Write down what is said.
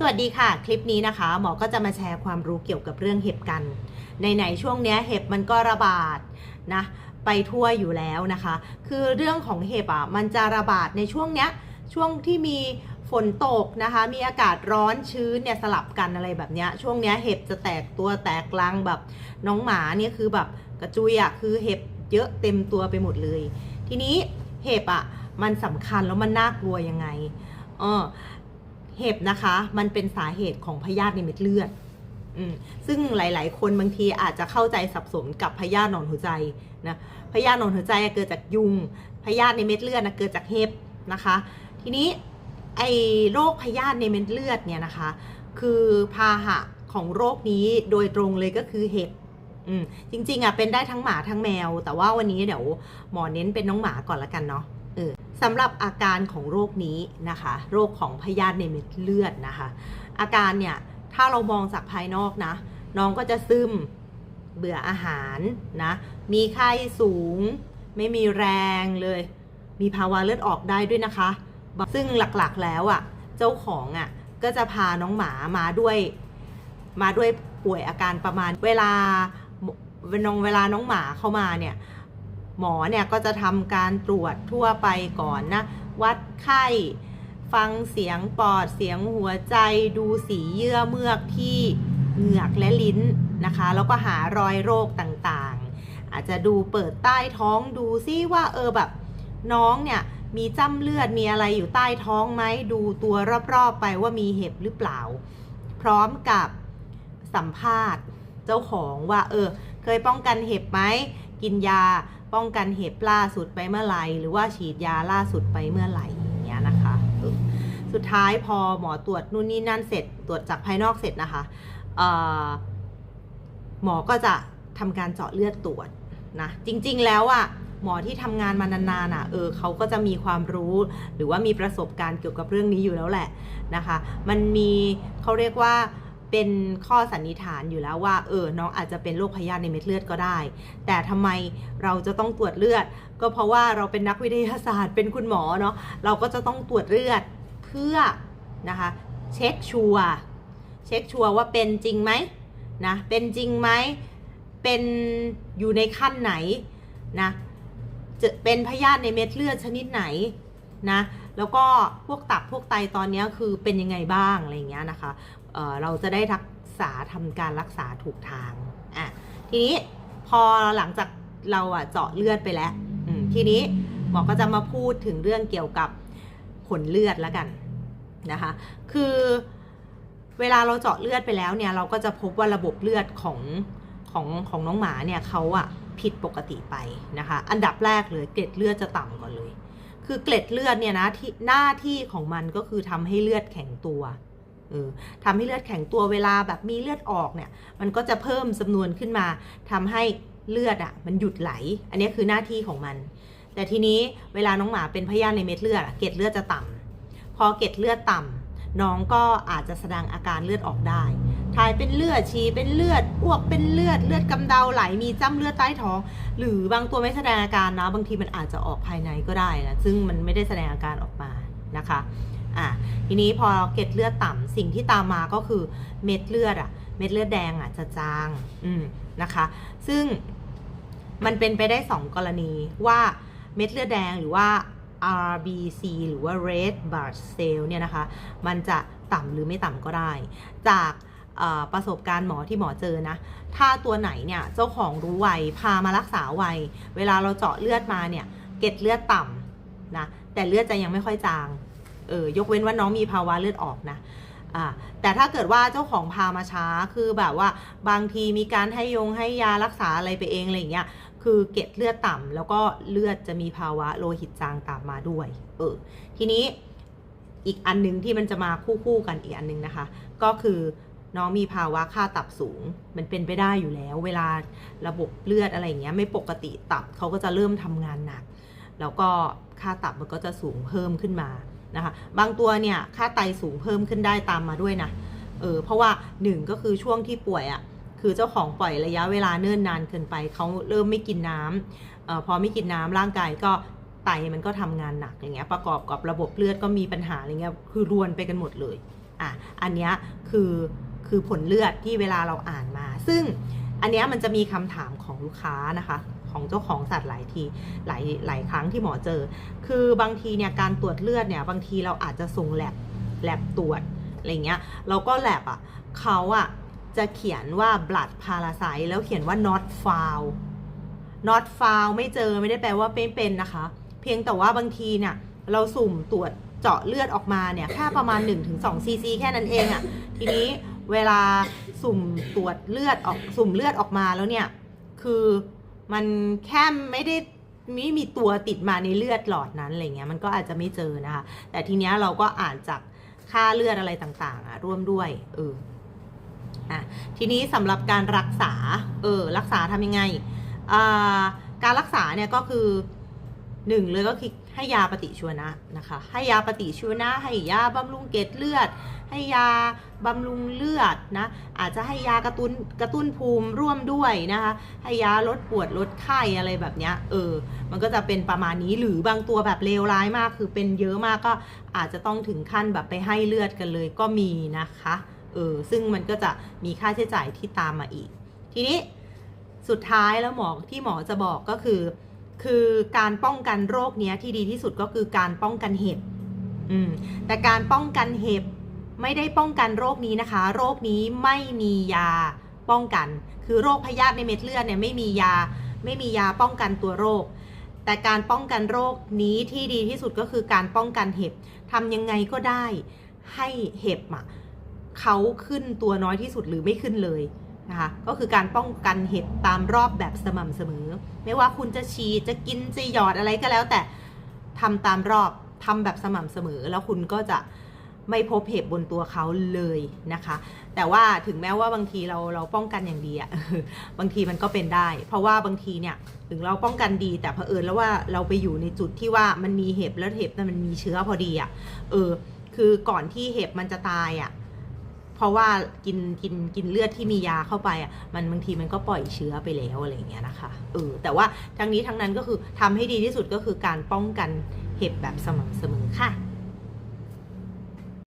สวัสดีค่ะ คลิปนี้นะคะ หมอก็จะมาแชร์ความรู้เกี่ยวกับเรื่องเห็บกัน ในๆช่วงเนี้ยเห็บมันก็ระบาดนะไปทั่วอยู่แล้วนะคะ คือเรื่องของเห็บอะมันจะระบาดในช่วงเนี้ยช่วงที่มีฝนตกนะคะ มีอากาศร้อนชื้นเนี่ยสลับกันอะไรแบบเนี้ยช่วงเนี้ยเห็บจะแตกตัวแตกรังแบบน้องหมาเนี่ยคือแบบกระจุยอะคือเห็บเยอะเต็มตัวไปหมดเลย ทีนี้เห็บอะมันสำคัญแล้วมันน่ากลัวยังไงเออ เห็บนะคะ มันเป็นสาเหตุของพยาธิในเม็ดเลือดอซึ่งหลาย ๆ คนบางทีอาจจะเข้าใจสับสนกับพยาธิหนอนหัวใจนะพยาธิหนอนหัวใจเกิดจากยุงพยาธิในเม็ดเลือดนะเกิดจากเห็บนะคะ ทีนี้ไอ้โรคพยาธิในเม็ดเลือดเนี่ยนะคะ คือพาหะของโรคนี้โดยตรงเลยก็คือเห็บจริง ๆอะเป็นได้ทั้งหมาทั้งแมว แต่ว่าวันนี้เดี๋ยวหมอเน้นเป็นน้องหมาก่อนละกันเนาะ สำหรับอาการของโรคนี้นะคะ โรคของพยาธิในเม็ดเลือดนะคะ อาการเนี่ยถ้าเรามองจากภายนอกนะ น้องก็จะซึมเบื่ออาหารนะ มีไข้สูง ไม่มีแรงเลย มีภาวะเลือดออกได้ด้วยนะคะ ซึ่งหลักๆแล้วอะ่ะ เจ้าของอะ่ะก็จะพาน้องหมามาด้วย มาด้วยป่วยอาการประมาณเวลาเวลาเวลาน้องหมาเข้ามาเนี่ย หมอเนี่ยก็จะทำการตรวจทั่วไปก่อนนะ วัดไข้ ฟังเสียงปอดเสียงหัวใจ ดูสีเยื่อเมือกที่เหงือกและลิ้นนะคะ แล้วก็หารอยโรคต่างๆ อาจจะดูเปิดใต้ท้องดูซิว่าเออแบบน้องเนี่ยมีจ้ำเลือดมีอะไรอยู่ใต้ท้องไหมดูตัวรอบๆไปว่ามีเห็บหรือเปล่า พร้อมกับสัมภาษณ์เจ้าของว่า เออ เคยป้องกันเห็บไหมกินยา ป้องกันเห็บล่าสุดไปเมื่อไหร่หรือว่าฉีดยาล่าสุดไปเมื่อไหร่อย่างเงี้ยนะคะสุดท้ายพอหมอตรวจนู่นนี่นั่นเสร็จตรวจจากภายนอกเสร็จนะคะหมอก็จะทำการเจาะเลือดตรวจนะจริงๆแล้วอะ่ะหมอที่ทำงานมานานๆอะเออเขาก็จะมีความรู้ หรือว่ามีประสบการณ์เกี่ยวกับเรื่องนี้อยู่แล้วแหละนะคะ มันมีเขาเรียกว่า เป็นข้อสันนิษฐานอยู่แล้วว่าเออน้องอาจจะเป็นโรคพยาธิในเม็ดเลือดก็ได้ แต่ทำไมเราจะต้องตรวจเลือด ก็เพราะว่าเราเป็นนักวิทยาศาสตร์เป็นคุณหมอเนาะเราก็จะต้องตรวจเลือดเพื่อนะคะเช็คชัวร์เช็คชัวร์ว่าเป็นจริงไหมนะเป็นจริงไหมเป็นอยู่ในขั้นไหนนะจะเป็นพยาธิในเม็ดเลือดชนิดไหนนะแล้วก็พวกตับพวกไตตอนนี้คือเป็นยังไงบ้างอะไรอย่างเงี้ยนะคะ เเราจะได้รักษาทำการรักษาถูกทางอะทีนี้พอหลังจากเราอะเจาะเลือดไปแล้วทีนี้หมอก็จะมาพูดถึงเรื่องเกี่ยวกับผลเลือดแล้วกันนะคะ คือเวลาเราเจาะเลือดไปแล้วเนี่ย เราก็จะพบว่าระบบเลือดของของของน้องหมาเนี่ยเขาอะผิดปกติไปนะคะ อันดับแรกเลยเกล็ดเลือดจะต่ำก่อนเลย คือเกล็ดเลือดเนี่ยนะที่หน้าที่ของมันก็คือทำให้เลือดแข็งตัว ทำให้เลือดแข็งตัวเวลาแบบมีเลือดออกเนี่ย มันก็จะเพิ่มจำนวนขึ้นมาทำให้เลือดอะ่ะมันหยุดไหล อันนี้คือหน้าที่ของมัน แต่ทีนี้เวลาน้องหมาเป็นพยาธิในเม็ดเลือดเกล็ดเลือดจะต่ำพอเกล็ดเลือดต่ำน้องก็อาจจะแสดงอาการเลือดออกได้ถ่ายเป็นเลือดฉี่เป็นเลือดอ้วกเป็นเลือดเลือดกำเดาไหลมีจ้ำเลือดใต้ท้อง หรือบางตัวไม่แสดงอาการนะบางทีมันอาจจะออกภายในก็ได้นะซึ่งมันไม่ได้แสดงอาการออกมานะคะ อะทีนี้พอเกล็ดเลือดต่ำสิ่งที่ตามมาก็คือเม็ดเลือดอะเม็ดเลือดแดงอะจะจางอืมนะคะ ซึ่งมันเป็นไปได้ 2 กรณีว่าเม็ดเลือดแดงหรือว่า RBC หรือว่า red blood cell เนี่ยนะคะ มันจะต่ำหรือไม่ต่ำก็ได้ จากประสบการณ์หมอที่หมอเจอนะ ถ้าตัวไหนเนี่ยเจ้าของรู้ไวพามารักษาไว เวลาเราเจาะเลือดมาเนี่ย เกล็ดเลือดต่ำนะ แต่เลือดจะยังไม่ค่อยจาง เออยกเว้นว่าน้องมีภาวะเลือดออกนะแต่ถ้าเกิดว่าเจ้าของพามาช้าคือแบบว่าบางทีมีการให้ยงให้ยารักษาอะไรไปเองอะไรอย่างเงี้ยคือเกล็ดเลือดต่ำแล้วก็เลือดจะมีภาวะโลหิตจางตามมาด้วย เออ ทีนี้อีกอันนึงที่มันจะมาคู่ๆกันอีกอันนึงนะคะ ก็คือน้องมีภาวะค่าตับสูง มันเป็นไปได้อยู่แล้ว เวลาระบบเลือดอะไรเงี้ยไม่ปกติตับเขาก็จะเริ่มทำงานหนัก แล้วก็ค่าตับมันก็จะสูงเพิ่มขึ้นมา นะคะ บางตัวเนี่ยค่าไตสูงเพิ่มขึ้นได้ตามมาด้วยนะ เออ เพราะว่าหนึ่งก็คือช่วงที่ป่วยอะ่ะ คือเจ้าของปล่อยระยะเวลาเนิ่นนานเกินไป เขาเริ่มไม่กินน้ำออพอไม่กินน้ำร่างกายก็ไตมันก็ทำงานหนักอย่างเงี้ย ประกอบกับระบบเลือดก็มีปัญหาอะไรเงี้ย คือรวนไปกันหมดเลย อะ อันเนี้ยคือคือผลเลือดที่เวลาเราอ่านมา ซึ่งอันเนี้ยมันจะมีคำถามของลูกค้านะคะ ของเจ้าของสัตว์หลายทีหลายหลายครั้งที่หมอเจอ คือบางทีเนี่ยการตรวจเลือดเนี่ยบางทีเราอาจจะส่งแลบแลบตรวจอะไรเงี้ยแล้วก็แลบอะเขาอะจะเขียนว่า blood parasite แล้วเขียนว่า not found not found ไม่เจอไม่ได้แปลว่าเป็นเป็นนะคะ เพียงแต่ว่าบางทีเนี่ยเราสุ่มตรวจเจาะเลือดออกมาเนี่ยแค่ประมาณ 1-2ซีซีแค่นั้นเองอะ่ะ ทีนี้เวลาสุ่มตรวจเลือดออกสุ่มเลือดออกมาแล้วเนี่ย คือ มันแค่ไม่ได้ม่มีตัวติดมาในเลือดหลอดนั้นอะไรเงี้ยมันก็อาจจะไม่เจอนะคะ แต่ทีเนี้ยเราก็อ่านจากค่าเลือดอะไรต่างๆอะร่วมด้วยเอออะทีนี้สำหรับการรักษาเออรักษาทำยังไงอ่าการรักษาเนี่ยก็คือหนึ่งเลยก็คือให้ยาปฏิชีวนะนะคะ ให้ยาปฏิชีวนะให้ยาบำรุงเกล็ดเลือด ให้ยาบำรุงเลือดนะอาจจะให้ยากระตุ้นกระตุ้นภูมิร่วมด้วยนะคะให้ยาลดปวดลดไข้อะไรแบบเนี้ยเออมันก็จะเป็นประมาณนี้หรือบางตัวแบบเลวร้ายมากคือเป็นเยอะมากก็อาจจะต้องถึงขั้นแบบไปให้เลือดกันเลยก็มีนะคะเออซึ่งมันก็จะมีค่าใช้จ่ายที่ตามมาอีก ทีนี้สุดท้ายแล้วหมอที่หมอจะบอกก็คือ คือการป้องกันโรคเนี้ยที่ดีที่สุดก็คือการป้องกันเห็บอืมแต่การป้องกันเห็บ ไม่ได้ป้องกันโรคนี้นะคะ โรคนี้ไม่มียาป้องกัน คือโรคพยาธิในเม็ดเลือดเนี่ยไม่มียาไม่มียาป้องกันตัวโรค แต่การป้องกันโรคนี้ที่ดีที่สุดก็คือการป้องกันเห็บทำยังไงก็ได้ให้เห็บอะเขาขึ้นตัวน้อยที่สุดหรือไม่ขึ้นเลยนะคะก็คือการป้องกันเห็บตามรอบแบบสม่ำเสมอ ไม่ว่าคุณจะฉีดจะกินจะหยอดอะไรก็แล้วแต่ทำตามรอบทำแบบสม่ำเสมอ แล้วคุณก็จะ ไม่พบเห็บบนตัวเขาเลยนะคะ แต่ว่าถึงแม้ว่าบางทีเราเราป้องกันอย่างดีอะบางทีมันก็เป็นได้ เพราะว่าบางทีเนี่ยถึงเราป้องกันดีแต่เผอิญแล้วว่าเราไปอยู่ในจุดที่ว่ามันมีเห็บแล้วเห็บนั้นมันมีเชื้อพอดีอะเออ คือก่อนที่เห็บมันจะตายอะเพราะว่ากินกินกินเลือดที่มียาเข้าไปอะ่ะมันบางทีมันก็ปล่อยเชื้อไปแล้วอะไรเงี้ยนะคะเออแต่ว่าทั้งนี้ทั้งนั้นก็คือทำให้ดีที่สุดก็คือการป้องกันเห็บแบบสม่ำเสมอค่ะ